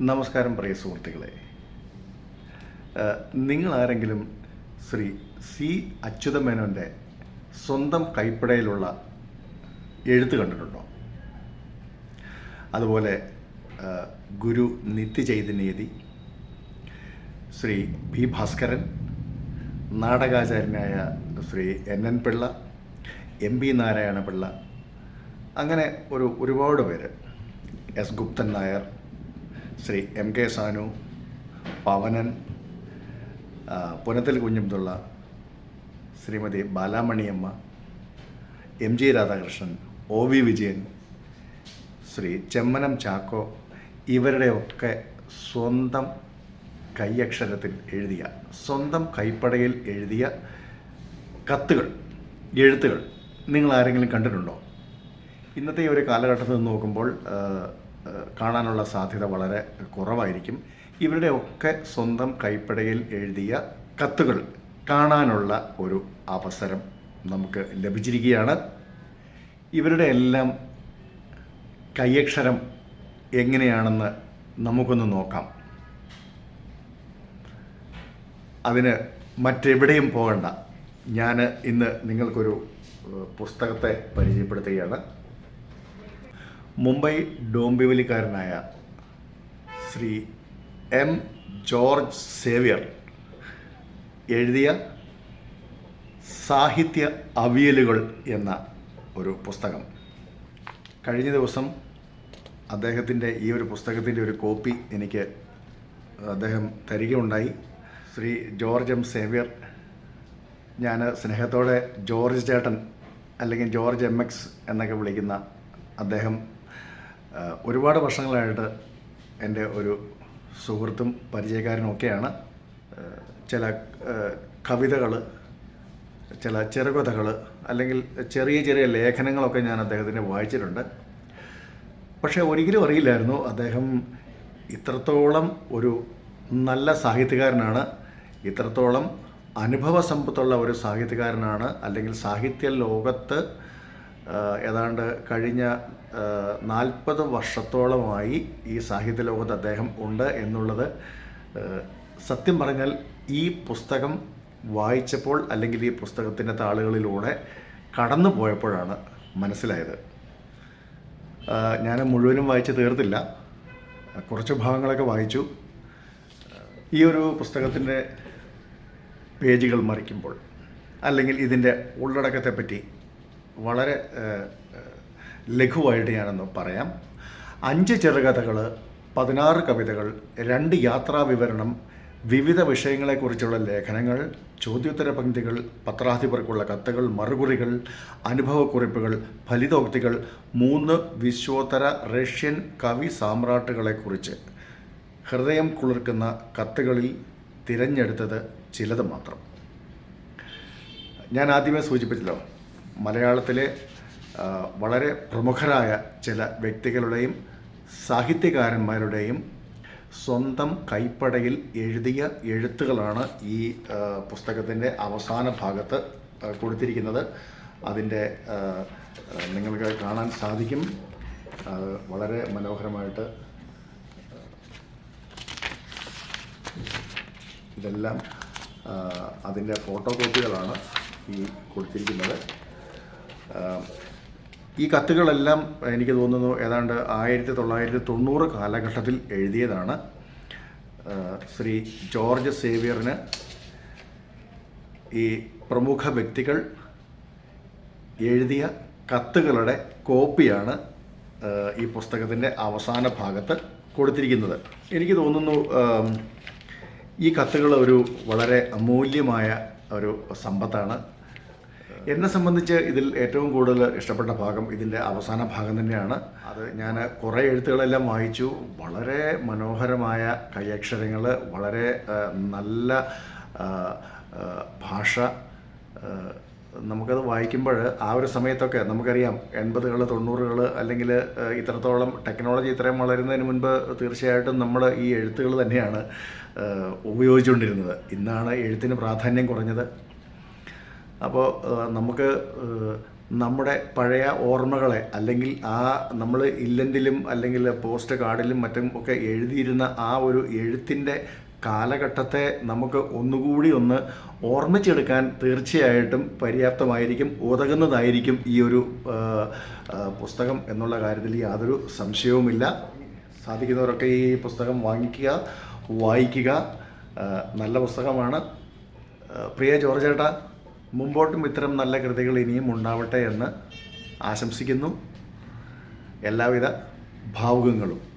നമസ്കാരം പ്രിയ സുഹൃത്തുക്കളെ. നിങ്ങൾ ആരെങ്കിലും ശ്രീ സി അച്യുതമേനോന്റെ സ്വന്തം കൈപ്പടയിലുള്ള എഴുത്ത് കണ്ടിട്ടുണ്ടോ? അതുപോലെ Guru Nitya Chaitanya Yati Shri B Bhaskaran നാടകാചാര്യനായ Shri N N Pillai M P Narayana Pillai അങ്ങനെ ഒരു ഒരുപാട് പേര്. S Guptan Nair Shri M K Sanu Pavanan Punathil Kunhabdulla Shrimati Balamaniamma M G Radhakrishnan O V Vijayan Shri Chemmanam Chacko ഇവരുടെയൊക്കെ സ്വന്തം കൈയക്ഷരത്തിൽ എഴുതിയ സ്വന്തം കൈപ്പടയിൽ എഴുതിയ കത്തുകൾ എഴുത്തുകൾ. നിങ്ങൾ ആരെങ്കിലും കണ്ടിട്ടുണ്ടോ? ഇന്നത്തെ ഒരു കാലഘട്ടത്തിൽ നോക്കുമ്പോൾ കാണാനുള്ള സാധ്യത വളരെ കുറവായിരിക്കും. ഇവരുടെ ഒക്കെ സ്വന്തം കൈപ്പടയിൽ എഴുതിയ കത്തുകൾ കാണാനുള്ള ഒരു അവസരം നമുക്ക് ലഭിച്ചിരിക്കുകയാണ്. ഇവരുടെ എല്ലാം കയ്യക്ഷരം എങ്ങനെയാണെന്ന് നമുക്കൊന്ന് നോക്കാം. അതിന് മറ്റെവിടെയും പോകണ്ട. ഞാൻ ഇന്ന് നിങ്ങൾക്കൊരു പുസ്തകത്തെ പരിചയപ്പെടുത്തുകയാണ്. മുംബൈ ഡോംബിവലിക്കാരനായ ശ്രീ എം ജോർജ് സേവ്യർ എഴുതിയ സാഹിത്യ അവിയലുകൾ എന്ന ഒരു പുസ്തകം. കഴിഞ്ഞ ദിവസം അദ്ദേഹത്തിന്റെ ഈ ഒരു പുസ്തകത്തിന്റെ ഒരു കോപ്പി എനിക്ക് അദ്ദേഹം തരികയുണ്ടായി. ശ്രീ ജോർജ് എം സേവ്യർ ഞാൻ സ്നേഹത്തോടെ ജോർജ് ചേട്ടൻ അല്ലെങ്കിൽ ജോർജ് എം എക്സ് എന്നൊക്കെ വിളിക്കുന്ന അദ്ദേഹം ഒരുപാട് വർഷങ്ങളായിട്ട് എന്റെ ഒരു സുഹൃത്തും പരിചയക്കാരനും ഒക്കെയാണ്. ചില കവിതകൾ ചില ചെറുകഥകൾ അല്ലെങ്കിൽ ചെറിയ ചെറിയ ലേഖനങ്ങളൊക്കെ ഞാൻ അദ്ദേഹത്തിന്റെ വായിച്ചിട്ടുണ്ട്. പക്ഷേ ഒരിക്കലും അറിയില്ലായിരുന്നു അദ്ദേഹം ഇത്രത്തോളം ഒരു നല്ല സാഹിത്യകാരനാണ് ഇത്രത്തോളം അനുഭവ സമ്പത്തുള്ള ഒരു സാഹിത്യകാരനാണ് അല്ലെങ്കിൽ സാഹിത്യ ലോകത്ത് ഏതാണ്ട് കഴിഞ്ഞ നാൽപ്പത് വർഷത്തോളമായി ഈ സാഹിത്യ ലോകത്ത് അദ്ദേഹം ഉണ്ട് എന്നുള്ളത് സത്യം പറഞ്ഞാൽ ഈ പുസ്തകം വായിച്ചപ്പോൾ അല്ലെങ്കിൽ ഈ പുസ്തകത്തിന്റെ താളുകളിലൂടെ കടന്നു പോയപ്പോഴാണ് മനസ്സിലായത്. ഞാൻ മുഴുവനും വായിച്ച് തീർത്തില്ല. കുറച്ച് ഭാഗങ്ങളൊക്കെ വായിച്ചു. ഈ ഒരു പുസ്തകത്തിന്റെ പേജുകൾ മറിക്കുമ്പോൾ അല്ലെങ്കിൽ ഇതിന്റെ ഉള്ളടക്കത്തെപ്പറ്റി വളരെ ലഘുവായിട്ട് ഞാനൊന്ന് പറയാം. അഞ്ച് ചെറുകഥകൾ പതിനാറ് കവിതകൾ രണ്ട് യാത്രാ വിവരണം വിവിധ വിഷയങ്ങളെക്കുറിച്ചുള്ള ലേഖനങ്ങൾ ചോദ്യോത്തര പങ്ക്തികൾ പത്രാധിപർക്കുള്ള കത്തുകൾ മറുകുറികൾ അനുഭവക്കുറിപ്പുകൾ ഫലിതോക്തികൾ മൂന്ന് വിശ്വോത്തര റഷ്യൻ കവി സാമ്രാട്ടുകളെക്കുറിച്ച്. ഹൃദയം കുളിർക്കുന്ന കത്തുകളിൽ തിരഞ്ഞെടുത്തത് ചിലത് മാത്രം. ഞാൻ ആദ്യമേ സൂചിപ്പിച്ചല്ലോ മലയാളത്തിലെ വളരെ പ്രമുഖരായ ചില വ്യക്തികളുടെയും സാഹിത്യകാരന്മാരുടെയും സ്വന്തം കൈപ്പടയിൽ എഴുതിയ എഴുത്തുകളാണ് ഈ പുസ്തകത്തിന്റെ അവസാന ഭാഗത്ത് കൊടുത്തിരിക്കുന്നത്. അതിന്റെ നിങ്ങൾക്ക് കാണാൻ സാധിക്കും. വളരെ മനോഹരമായിട്ട് ഇതെല്ലാം അതിന്റെ ഫോട്ടോ കോപ്പികളാണ് ഈ കൊടുത്തിരിക്കുന്നത്. ഈ കത്തുകളെല്ലാം എനിക്ക് തോന്നുന്നു ഏതാണ്ട് ആയിരത്തി തൊള്ളായിരത്തി തൊണ്ണൂറ് കാലഘട്ടത്തിൽ എഴുതിയതാണ്. ശ്രീ ജോർജ് സേവിയറിന് ഈ പ്രമുഖ വ്യക്തികൾ എഴുതിയ കത്തുകളുടെ കോപ്പിയാണ് ഈ പുസ്തകത്തിന്റെ അവസാന ഭാഗത്ത് കൊടുത്തിരിക്കുന്നത്. എനിക്ക് തോന്നുന്നു ഈ കത്തുകൾ ഒരു വളരെ അമൂല്യമായ ഒരു സമ്പത്താണ്. എന്നെ സംബന്ധിച്ച് ഇതിൽ ഏറ്റവും കൂടുതൽ ഇഷ്ടപ്പെട്ട ഭാഗം ഇതിന്റെ അവസാന ഭാഗം തന്നെയാണ്. അത് ഞാൻ കുറേ എഴുത്തുകളെല്ലാം വായിച്ചു. വളരെ മനോഹരമായ കൈയക്ഷരങ്ങൾ വളരെ നല്ല ഭാഷ നമുക്കത് വായിക്കുമ്പോൾ ആ ഒരു സമയത്തൊക്കെ നമുക്കറിയാം എൺപതുകൾ തൊണ്ണൂറുകൾ അല്ലെങ്കിൽ ഇത്രത്തോളം ടെക്നോളജി ഇത്രയും വളരുന്നതിന് മുൻപ് തീർച്ചയായിട്ടും നമ്മൾ ഈ എഴുത്തുകൾ തന്നെയാണ് ഉപയോഗിച്ചുകൊണ്ടിരുന്നത്. ഇന്നാണ് എഴുത്തിന് പ്രാധാന്യം കുറഞ്ഞത്. അപ്പോൾ നമുക്ക് നമ്മുടെ പഴയ ഓർമ്മകളെ അല്ലെങ്കിൽ ആ നമ്മൾ ഇല്ലെങ്കിലും അല്ലെങ്കിൽ പോസ്റ്റ് കാർഡിലും മറ്റും ഒക്കെ എഴുതിയിരുന്ന ആ ഒരു എഴുത്തിന്റെ കാലഘട്ടത്തെ നമുക്ക് ഒന്നുകൂടി ഒന്ന് ഓർമ്മിച്ചെടുക്കാൻ തീർച്ചയായിട്ടും പര്യാപ്തമായിരിക്കും ഉതകുന്നതായിരിക്കും ഈ ഒരു പുസ്തകം എന്നുള്ള കാര്യത്തിൽ യാതൊരു സംശയവുമില്ല. സാധിക്കുന്നവരൊക്കെ ഈ പുസ്തകം വാങ്ങിക്കുക വായിക്കുക നല്ല പുസ്തകമാണ്. പ്രിയ ജോർജ് ചേട്ടാ മുമ്പോട്ടും ഇത്തരം നല്ല കൃതികൾ ഇനിയും ഉണ്ടാവട്ടെ എന്ന് ആശംസിക്കുന്നു. എല്ലാവിധ ഭാവുകങ്ങളും.